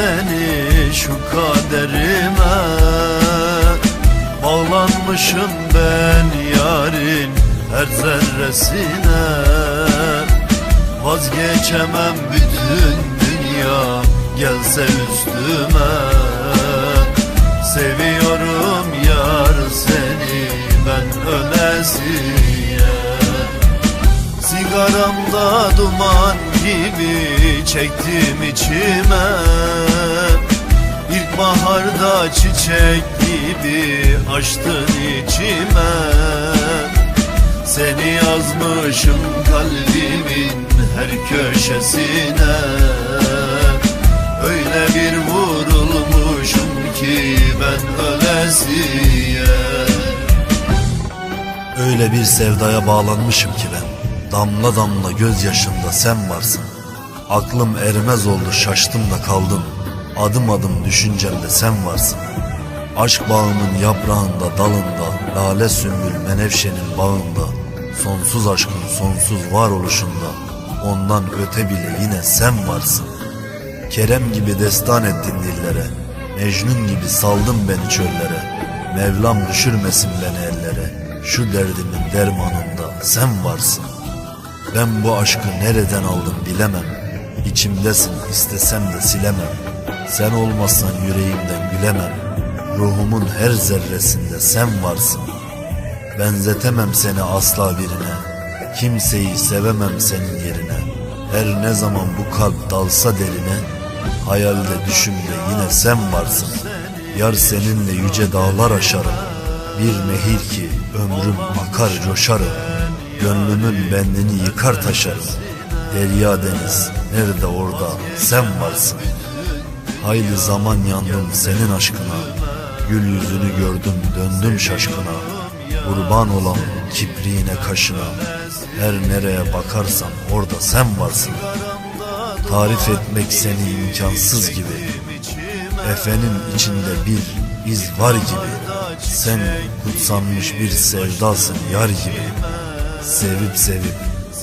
seni şu kaderime. Bağlanmışım ben yarın her zerresine. Vazgeçemem bütün dünya gelse üstüme. Seviyorum yar seni ben ölesiye. Sigaramda duman gibi çektim içime. İlkbaharda çiçek gibi açtın içime. Seni yazmışım kalbimin her köşesine. Öyle bir vurulmuşum ki ben ölesiye. Öyle bir sevdaya bağlanmışım ki ben Damla damla gözyaşımda sen varsın. Aklım ermez oldu şaştım da kaldım. Adım adım düşüncemde sen varsın. Aşk bağımın yaprağında dalında Lale sümbül menevşenin bağında Sonsuz aşkın sonsuz varoluşunda Ondan öte bile yine sen varsın. Kerem gibi destan ettin dillere Mecnun gibi saldın beni çöllere Mevlam düşürmesin beni ellere Şu derdimin dermanında sen varsın Ben bu aşkı nereden aldım bilemem. İçimdesin istesem de silemem. Sen olmazsan yüreğimden gülemem. Ruhumun her zerresinde sen varsın. Benzetemem seni asla birine. Kimseyi sevemem senin yerine. Her ne zaman bu kalp dalsa derine Hayalde düşümde yine sen varsın. Yar seninle yüce dağlar aşarım. Bir nehir ki ömrüm akar coşarım Gönlümün bendini yıkar taşarım. Derya deniz nerede orada sen varsın. Hayli zaman yandım senin aşkına. Gül yüzünü gördüm döndüm şaşkına. Kurban olan kibriğine kaşına. Her nereye bakarsam orada sen varsın. Tarif etmek seni imkansız gibi. Efenin içinde bir iz var gibi. Sen kutsanmış bir sevdasın yar gibi Sevip sevip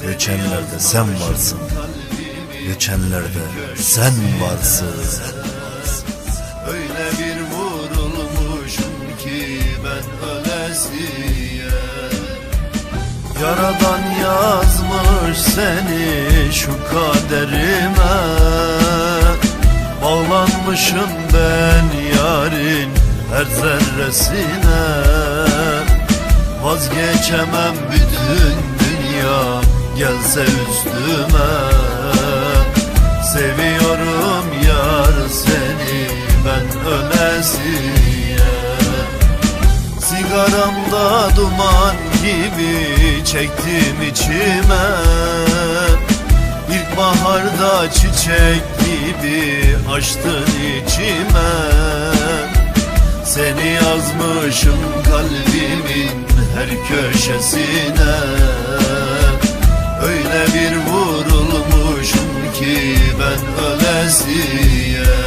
göçenlerde sen varsın. Göçenlerde sen varsın. Öyle bir vurulmuşum ki ben ölesiye. Yaradan yazmış seni şu kaderime. Bağlanmışım ben yarın her zerresine Vazgeçemem bütün dünya gelse üstüme. Seviyorum yar seni ben ölesiye Sigaramda duman gibi çektim içime. İlkbaharda çiçek gibi açtın içime. Seni yazmışım kalbimin her köşesine. Öyle bir vurulmuşum ki ben ölesiye